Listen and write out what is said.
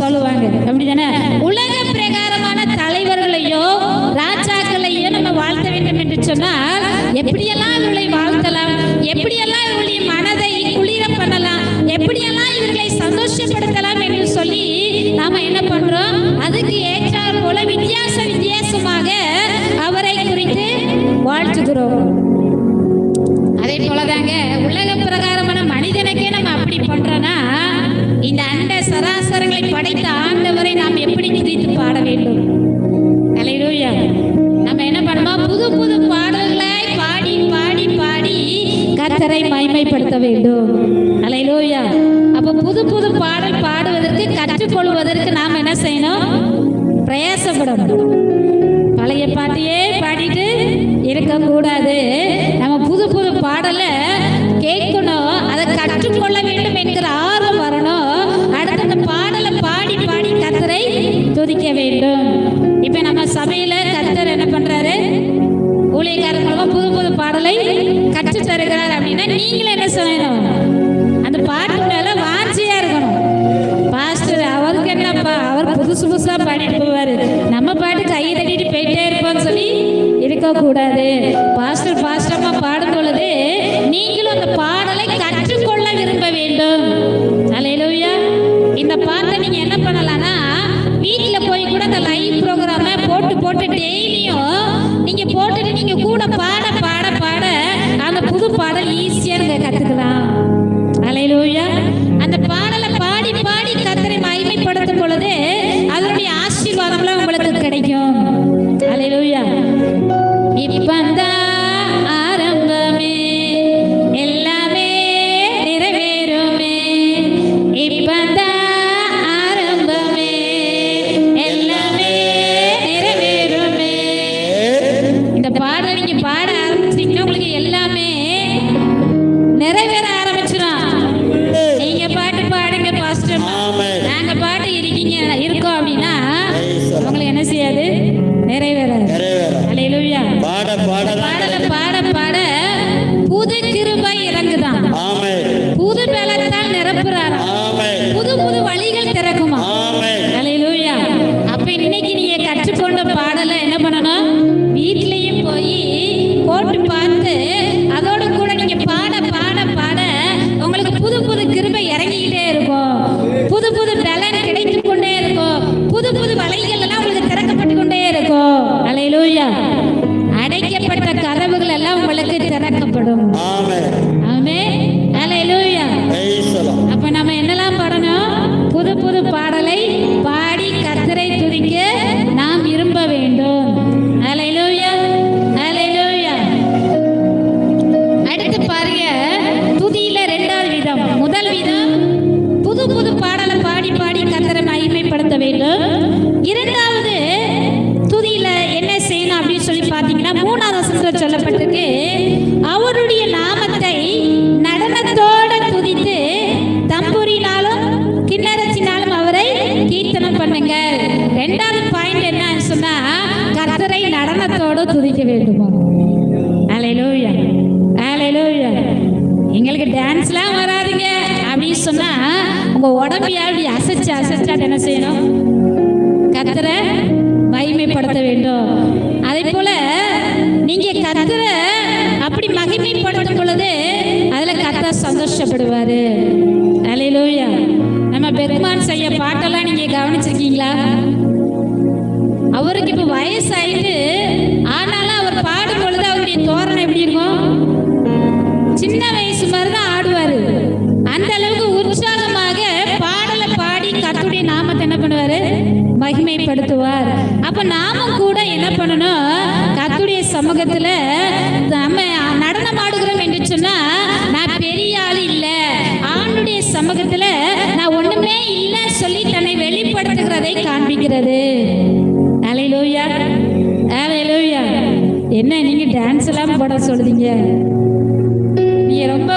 சொல்லுவாங்க. அப்படிதானே உலக பிரகாரமான தலைவர்களையோ ராஜாக்களையோ நம்ம வாழ்த்த வேண்டும் என்று சொன்னால் எப்படியெல்லாம் இவர்களை வாழ்த்தலாம்? எப்படியெல்லாம் இவர்களுடைய மனதை குளிர பண்ணலாம்? எப்படியெல்லாம் இவர்களை சந்தோஷப்படுத்தலாம் என்று சொல்லி நாம என்ன பண்றோம்? அதுக்கு ஏற்றாற் போல வித்தியாச வித்தியாசமாக அவரை குறித்து வாழ்த்துகிறோம். அதே போலதாங்க உலக பிரகாரமான மனிதனுக்கே நம்ம அப்படி பண்றோம்னா சராசரங்களை படைத்த ஆண்டவரை நாம் எப்படி குறித்து பாட வேண்டும்? அல்லேலூயா நம்ம என்ன பண்ணுவோம்? புது புது பாடல்களை பாடி பாடி பாடி கத்தரை மய்மைப்படுத்த வேண்டும். அல்லேலூயா அப்ப புது புது பாடல் பாடுவதற்கு கற்றுக்கொள்வதற்கு நாம் என்ன செய்யணும்? பிரயாசப்படணும். பழைய பாட்டையே பாடிட்டு இருக்கக்கூடாது. நம்ம புது புது பாடலை கேட்கணும். அதை கற்றுக்கொள்ள வேண்டும். நீங்களும் என்ன செய்யணும் அந்த பாட்டு மேல வாஞ்சியா இருக்கணும். பாஸ்டர் அவருக்கு என்னப்பா? அவர் புதுசு புதுசா பாடிட்டு போவாரு. நம்ம பாட்டு கையை தட்டிட்டு போயிட்டே இருப்போம்னு சொல்லி இருக்கக்கூடாது பாஸ்டர் பாஸ்டமா பாடும் பொழுது நீங்களும் அந்த பாடலை கற்றுக்கொள்ள விரும்ப வேண்டும். அலையிலோயா இந்த பாட்டை நீங்க என்ன பண்ணலாம்னா வீட்டில் போய் கூட அந்த லைவ் ப்ரோக்ராமை போட்டு போட்டு டெய்லியும் நீங்க போட்டுட்டு நீங்க கூட பாட புது வழிகள் இரண்டாவது துதியில என்ன செய்யணும் அப்படின்னு சொல்லி பார்த்தீங்கன்னா மூணாவது வசனத்துல சொல்லப்பட்டிருக்கு அவருடைய நாமத்தை நடனத்தோட துதித்து தம்புரினாலும் கிண்ணறச்சினாலும் அவரை கீர்த்தனம் பண்ணுங்க. ரெண்டாவது பாயிண்ட் என்னன்னு சொன்னா கத்தரை நடனத்தோட துதிக்க வேண்டுமா. அலையிலூயா அலையிலூயா எங்களுக்கு டான்ஸ்லாம் வராதுங்க அப்படின்னு சொன்னா உங்க உடம்பு அப்படி அசைச்சு அசைச்சா என்ன செய்யணும்? கத்தரை மகிமைப்படுத்த வேண்டும். அதே போல நீங்க கத்தரை அப்படி மகிமைப்படுத்தும் பொழுது அதுல கத்தா சந்தோஷப்படுவாரு. அலையிலோயா நம்ம பெருமான் செய்ய பாட்டெல்லாம் நீங்க கவனிச்சிருக்கீங்களா? அவருக்கு இப்ப வயசாயிட்டு ஆனாலும் அவர் பாடும் பொழுது அவருடைய தோரணை எப்படி இருக்கும்? சின்ன வயசு மாதிரிதான் மகிமைப்படுத்துவார் அப்ப நாமும் கூட என்ன பண்ணணும்? கத்துடைய சமூகத்துல நம்ம நடனம் ஆடுகிறோம் என்று சொன்னா நான் பெரிய ஆள் இல்ல. ஆணுடைய சமூகத்துல நான் ஒண்ணுமே இல்ல சொல்லி தன்னை வெளிப்படுத்துகிறதை காண்பிக்கிறது. அலையிலூயா அலையிலூயா என்ன நீங்க டான்ஸ் எல்லாம் போட சொல்றீங்க? நீங்க ரொம்ப